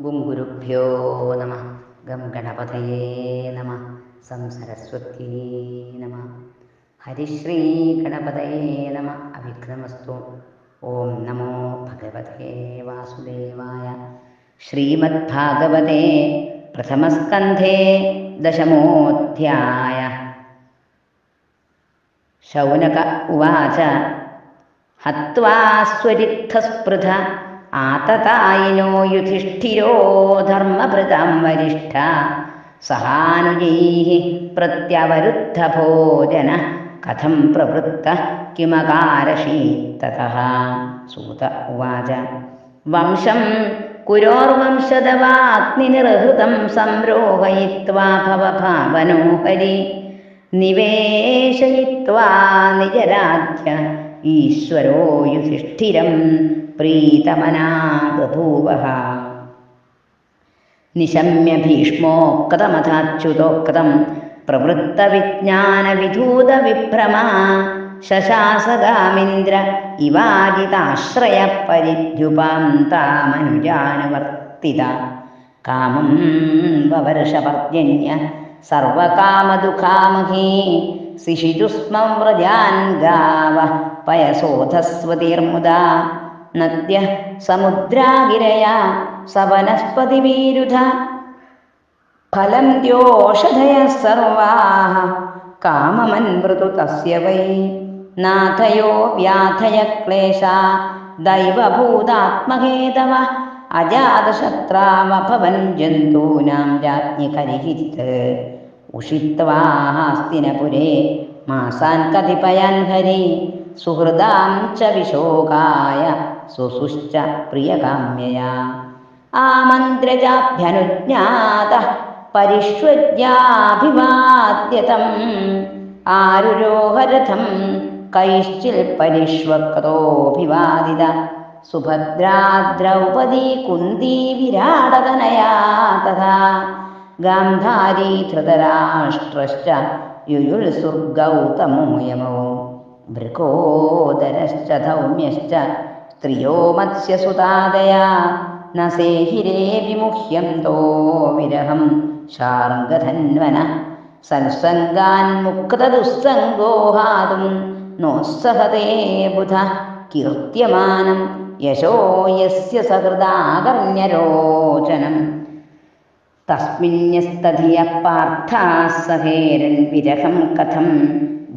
ഗും ഗുരുഭ്യോ നമ. ഗം ഗണപതയേ നമ. സം സരസ്വത്യേ നമ. ഹരിശ്രീ ഗണപതയേ നമ. അവിഘ്നമസ്തു ഓം നമോ ഭഗവതേ വാസുദേവായ. ശ്രീമദ്ഭാഗവതേ പ്രഥമസ്കന്ധേ ദശമോധ്യായ. ശൗനക ഉവാച. ഹത്വാ സ്വരിക്തസ്പൃഥ ആതതായിനോ യുധിഷ്ഠിരോ ധർമ്മഭൃതം വരിഷ്ഠ. സഹാനുജൈ പ്രത്യവരുദ്ധഭോജന. കഥം പ്രവൃത്ത കിമകാരഷീത്തതः സൂത ഉവാച. വംശം കുരോർവംശതവാഗ്നിനിർഹൃതം സംരോഹയിത്വാ ഭവഭാവനോ ഹരി നിവേശയിത്വാ നിജരാജ്യ. ഈശ്വരോ യുധിഷ്ഠിരം പ്രീതമനാ ബഭൂവ നിശമ്യ ഭീഷ്മോക്തമഥാച്യുതോക്തം പ്രവൃത്തവിജ്ഞാനവിധൂതവിഭ്രമാ ശശാസദാമിന്ദ്ര ഇവാജിതാശ്രയ പരിദ്യുപാം താമനുജാനുവർത്തിത കാമം വവർഷപർജന്യ സർവകാമദുഃഖാമഹീ സിഷിതുസ്മം വ്രജാൻ ഗാവ. പയസോധസ്വതീർമുദാ. നദ്യ സമുദ്രാഗിരയ സവനസ്പതിവീരുധ. ഫലം ദ്യോഷധയ സർവാഹ. കാമമൻമൃതു തസ്യ വൈ. നാഥയോ വ്യാധയ ക്ലേശ. ദൈവഭൂതാത്മഹേതവ അജാതശത്രാവഭവൻ ജന്തൂനാം രാജ്ഞി കരിഹിത് ഉഷിത്വാസ്തിനപുരേ മാസാൻ കതിപയാൻ ഹരി. സുഹൃദാം ച വിശോകായ സുസുശ്ച പ്രിയകാമ്യയാ. ആമന്ത്രജാഭ്യനുജ്ഞാത പരിഷ്വജ്ഞാഭിവാദ്യതം ആരുരോഹരഥം കൈശ്ചിൽ പരിഷ്വക്തോഭിവാദിത സുഭദ്രാദ്രൗപദീ കുന്തി വിരാടതനയാ തഥാ. ഗാന്ധാരീ ധൃതരാഷ്ട്രശ്ച യുയുൽസുർഗൗതമോ യമോ ഭൃഗോദരശ്ച ധൗമ്യശ്ച സ്ത്രിയോ മത്സ്യസുതാദയാ ന സേഹിരേ വിമുഹ്യന്തോ വിരഹം. ശാർഗധന്വന സത്സംഗാൻ മുക്തദുസ്സംഗോഹാതും നോത്സഹതേ ബുധ കീർത്യമാനം യശോ യസ്യ സഹൃദാകർണ്യരോചനം. തസ്മിന്യസ്തധിയ പാർത്ഥാസഹേരൻ വിരഹം കഥം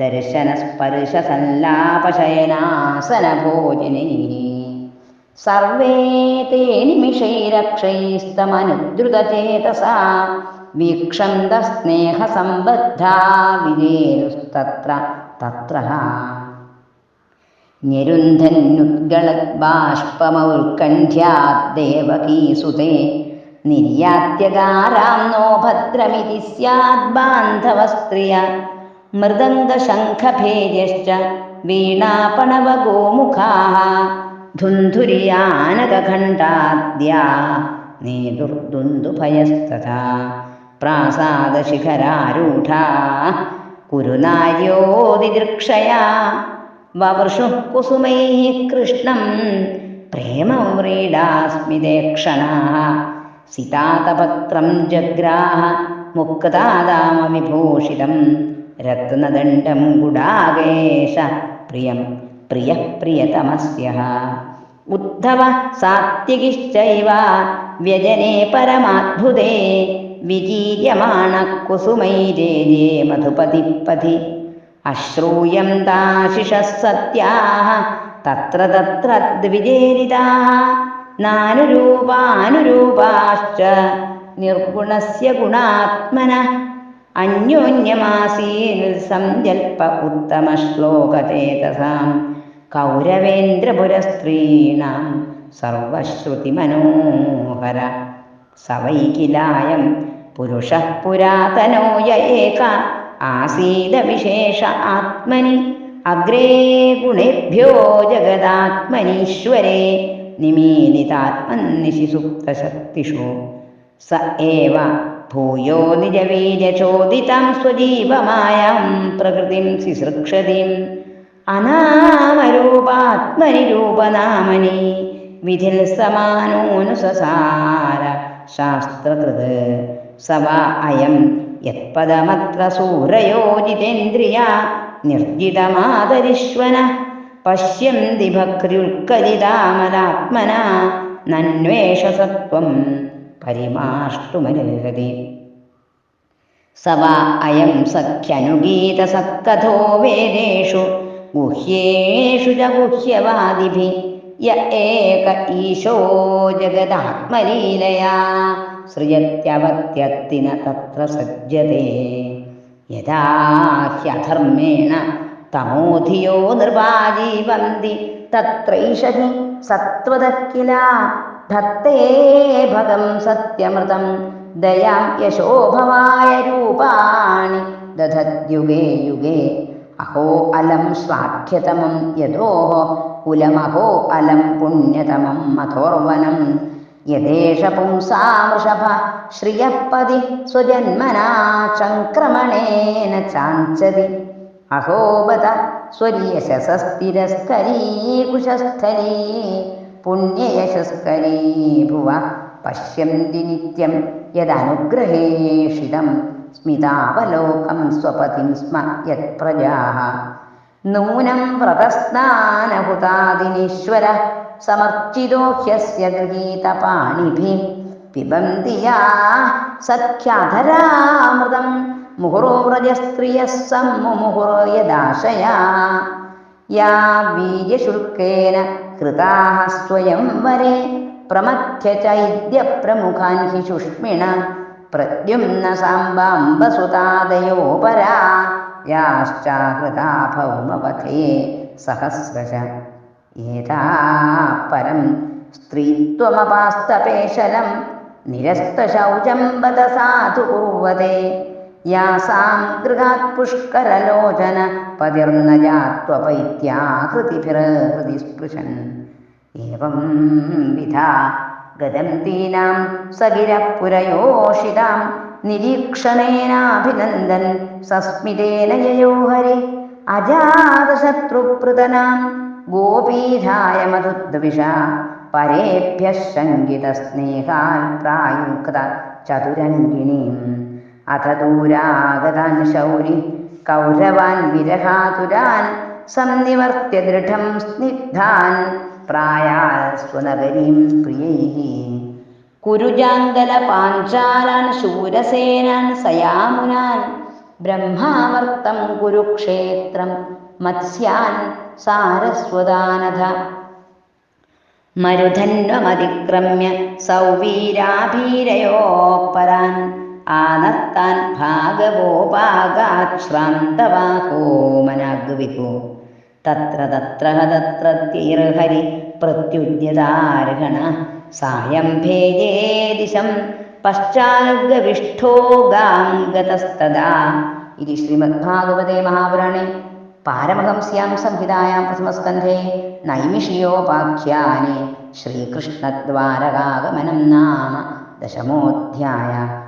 ദർശനസ്പർശസല്ലാപശയനാസനഭോജനൈ സർവേ തേ നിമിഷൈരക്ഷൈസ്തമനുദ്രുതചേതസാ വീക്ഷന്ത സ്നേഹസംബദ്ധാ വിജേരുസ്തത്ര തത്ര ഞരുന്ധനുദ്ഗളബാഷ്പമൗത്കണ്ഠ്യാദ്ദേവകീസുതേ നിർയാത്യകാരാം നോ ഭദ്രമിതി സ്യാദ് ബാന്ധവസ്ത്രിയ. മൃദംഗശംഖഭേര്യശ്ച വീണാപണവഗോമുഖാഃ ധുന്ധുരിയാനകഖണ്ഡാദ്യാ നേതുർദുന്ദുഭയസ്തഥാ പ്രാസാദശിഖരാരൂഢാ കുരുനാര്യോതിദൃക്ഷയാ വവർഷുഃ കുസുമൈः കൃഷ്ണം പ്രേമമ്രീഡാസ്മിതേ ക്ഷണാः സിതാതപത്രം ജഗ്രാഹ മുക്താതാമവിഭൂഷിതം രത്നദണ്ഡം ഗുഡാവേശ പ്രിയം പ്രിയ പ്രിയതമസ്യ ഉദ്ധവ സാത്വികിശ്ചൈവ വ്യജനെ പരമാത്ഭുതേ വിജീയമാണ കുസുമൈരേജേ മധുപതി പതി അശ്രൂയം ദാശിഷ സത്യാ തത്ര തത്ര ദ്വിജേരിതാ നാനുരൂപാനുരൂപാശ്ച നിർഗുണസ്യ ഗുണാത്മന. അന്യോന്യമാസീൽ സങ്കൽപ്പ ഉത്തമശ്ലോകചേതസാം കൗരവേന്ദ്രപുരസ്ത്രീണാം സർവശ്രുതിമനോഹര. സവൈകിലായം പുരുഷ പുരാതനോ ഏക ആസീതവിശേഷ ആത്മനി. അഗ്രേ ഗുണേഭ്യോ ജഗദാത്മനീശ്വരേ. നിമീലിതാത്മന്നിശിസുപ്തശക്തിഷു സ ഏവ ഭൂയോ നിജവീര്യചോദിതാം സ്വജീവമായാം പ്രകൃതിം ശുശ്രക്ഷതിം അനാമരൂപാത്മനിരൂപനാമനി വിധിൽ സമാനോനുസസാര ശാസ്ത്രകൃത് സവ അയം യത്പദമത്ര സൂരയോജിതേന്ദ്രിയ നിർജിതമാതരിശ്വന പശ്യന്തി ഭക്തിയുൽക്കലിതാമലാത്മന നന്വേഷസത്വം പരിമാഷ്ടുമരുഹതി സവ അയം സഖ്യനുഗീതസത്കഥോ വേദേഷു ഗുഹ്യേഷു ച ഗുഹ്യവാദിഭി യ ഏക ഈശോ ജഗദാത്മലീലയാ സൃജത്യവത്യത്തിന തത്ര സജ്ജതേ. യഥാ ഹ്യധർമ്മേണ തമോധിയോ നിർവാജീവന്തി തത്രൈഷഹി സത്വത ധത്തേ ഭഗം സത്യമൃതം. ദയാം യശോഭവായ രൂപാണി. ദധദ്യുഗേ യുഗേ. അഹോ അലം സ്വാഖ്യതമം യഥോ കുലമഹോ അലം പുണ്യതമം മഥോർവനം യഥേഷ പുംസാമൃഷഭ ശ്രിയപ്പതി സ്വജന്മനാ ചംക്രമണേന ചാഞ്ചതി. അഹോബത സ്വര്യശസ്തിരസ്കരീകുശസ്ഥലീ പുണ്യയശസ്കരീ ഭുവ പശ്യന്തി നിത്യം യദനുഗ്രഹേഷിതം സ്മിതാവലോകം സ്വപതിം സ്മ യത്പ്രജാः നൂനം വ്രതസ്നാനഹുതാദിനീശ്വര സമർച്ചിതോ ഹ്യസ്യ ഗൃഹീതപാണിഭി. പിബന്തി യാ സഖ്യാധരാമൃതം മുഹുറോ വ്രജസ്ത്രിയः സമ്മുഹുറോ യദാശയാ. യാ വീര്യശുൽക്കേന ഹൃതാः സ്വയംവരെ പ്രമഥ്യ ചൈദ്യപ്രമുഖാൻ हि സാമ്ബാംബസുതാദയോ പരാ യാശ്ചാഹൃതാ ഭൗമപഥേ സഹസ്രശ ഏതാ പരം സ്ത്രീത്വമപാസ്തപേശലം നിരസ്തശൗചം ബത സാധു കുർവതേ യാസാം ഗൃഹാത് പുഷ്കരലോചന പതിർന്ന ജാത്വപൈത്യാഹൃതിഭിർഹൃതി സ്പൃശൻ. ഏവം വിധ ഗതം ദീനാം സഗിരപുരയോഷിതാം നിരീക്ഷണേനാഭിനന്ദൻ സസ്മിതേന യയോ ഹരി അജാതശത്രുപൃതനാം ഗോപീഠായ മധുദ്വിഷ പരേഭ്യ ശങ്കിതസ്നേഹാൽ പ്രായുക്ത ചതുരംഗിണീം അഥ ദൂരാഗതാൻ ശൗരി കൗരവാൻ വിരഹാതുരാൻ സംനിവർത്തിയ ദൃഢം സ്നിഗ്ധാൻ പ്രായാൽ സ്വനഗരീം പ്രിയൈः കുരുജാങ്കല പാഞ്ചാലാൻ ശൂരസേനാൻ സയാമുനാൻ ബ്രഹ്മാവർത്തം കുരുക്ഷേത്രം മത്സ്യാൻ സാരസ്വതാനഥ. മരുധന്വമതിക്രമ്യ സൗവീരാഭീരയോപ്പരാൻ ആനത്താൻ ഭാഗവോപാഗാശ്രാന്തവാഹോ മനാഗ്വിഹു തത്ര തത്ര തത്രത്യൈർഹരി പ്രത്യുദ്യതാർഹണ സായം ഭേജേ ദിശം പശ്ചാഗവിഷ്ഠോ ഗാം ഗതസ്തദാ. ഇതി ശ്രീമദ്ഭാഗവതേ മഹാപുരാണേ പാരമഹംസ്യാം സംഹിതായാം പ്രഥമസ്കന്ധേ നൈമിഷിയോപാഖ്യാനെ ശ്രീകൃഷ്ണദ്വാരകാഗമനം നാമ ദശമോധ്യായ.